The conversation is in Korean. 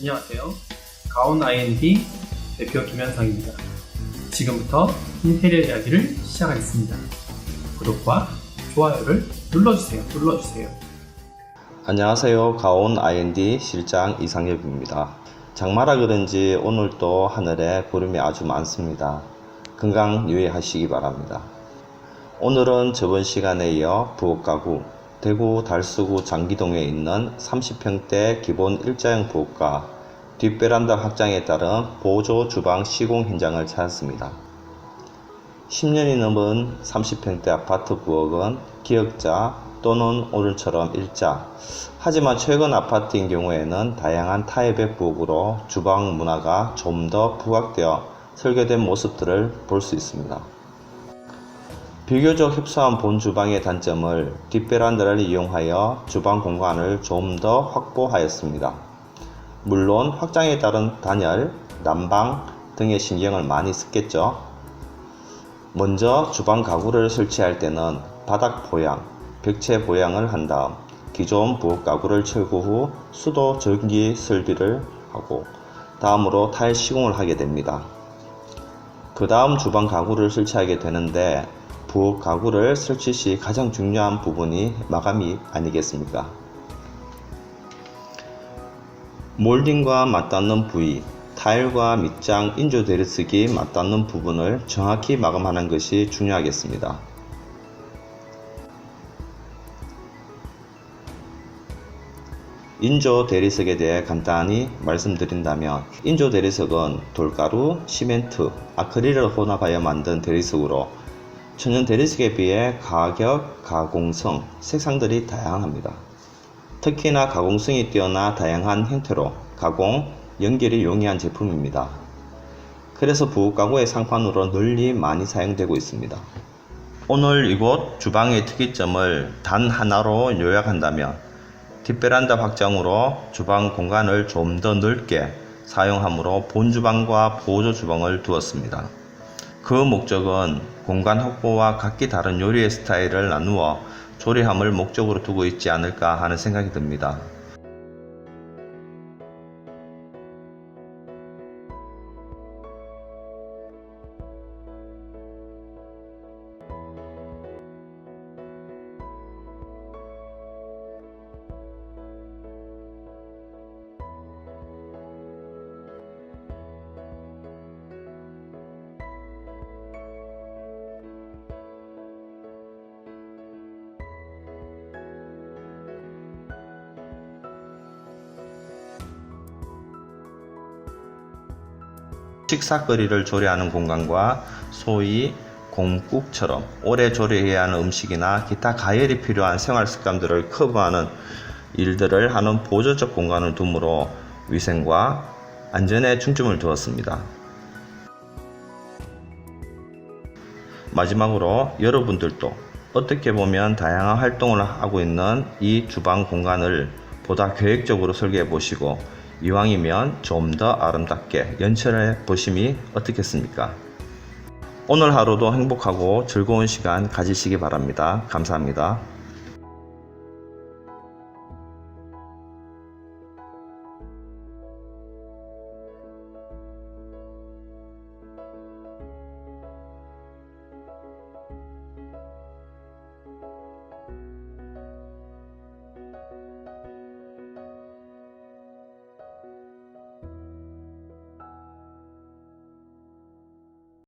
안녕하세요. 가온 IND 대표 김현상입니다. 지금부터 인테리어 이야기를 시작하겠습니다. 구독과 좋아요를 눌러주세요. 눌러주세요. 안녕하세요. 가온 IND 실장 이상엽입니다. 장마라 그런지 오늘도 하늘에 구름이 아주 많습니다. 건강 유의하시기 바랍니다. 오늘은 저번 시간에 이어 부엌 가구 대구 달수구 장기동에 있는 30평대 기본 일자형 부엌과 뒷베란다 확장에 따른 보조 주방 시공 현장을 찾았습니다. 10년이 넘은 30평대 아파트 부엌은 기역자 또는 오늘처럼 일자. 하지만 최근 아파트인 경우에는 다양한 타입의 부엌으로 주방 문화가 좀 더 부각되어 설계된 모습들을 볼 수 있습니다. 비교적 협소한 본 주방의 단점을 뒷베란다를 이용하여 주방 공간을 좀 더 확보하였습니다. 물론 확장에 따른 단열, 난방 등의 신경을 많이 썼겠죠. 먼저 주방 가구를 설치할 때는 바닥 보양, 벽체 보양을 한 다음 기존 부엌 가구를 철거 후 수도 전기 설비를 하고 다음으로 타일 시공을 하게 됩니다. 그 다음 주방 가구를 설치하게 되는데 부엌 가구를 설치 시 가장 중요한 부분이 마감이 아니겠습니까? 몰딩과 맞닿는 부위, 타일과 밑장, 인조 대리석이 맞닿는 부분을 정확히 마감하는 것이 중요하겠습니다. 인조 대리석에 대해 간단히 말씀드린다면 인조 대리석은 돌가루, 시멘트, 아크릴을 혼합하여 만든 대리석으로 천연 대리석에 비해 가격, 가공성, 색상들이 다양합니다. 특히나 가공성이 뛰어나 다양한 형태로 가공, 연결이 용이한 제품입니다. 그래서 부엌 가구의 상판으로 널리 많이 사용되고 있습니다. 오늘 이곳 주방의 특이점을 단 하나로 요약한다면 뒷베란다 확장으로 주방 공간을 좀 더 넓게 사용함으로 본 주방과 보조 주방을 두었습니다. 그 목적은 공간 확보와 각기 다른 요리의 스타일을 나누어 조리함을 목적으로 두고 있지 않을까 하는 생각이 듭니다. 식사거리를 조리하는 공간과 소위 공국처럼 오래 조리해야 하는 음식이나 기타 가열이 필요한 생활 습관들을 커버하는 일들을 하는 보조적 공간을 두므로 위생과 안전에 중점을 두었습니다. 마지막으로 여러분들도 어떻게 보면 다양한 활동을 하고 있는 이 주방 공간을 보다 계획적으로 설계해 보시고 이왕이면 좀 더 아름답게 연출해 보심이 어떻겠습니까? 오늘 하루도 행복하고 즐거운 시간 가지시기 바랍니다. 감사합니다.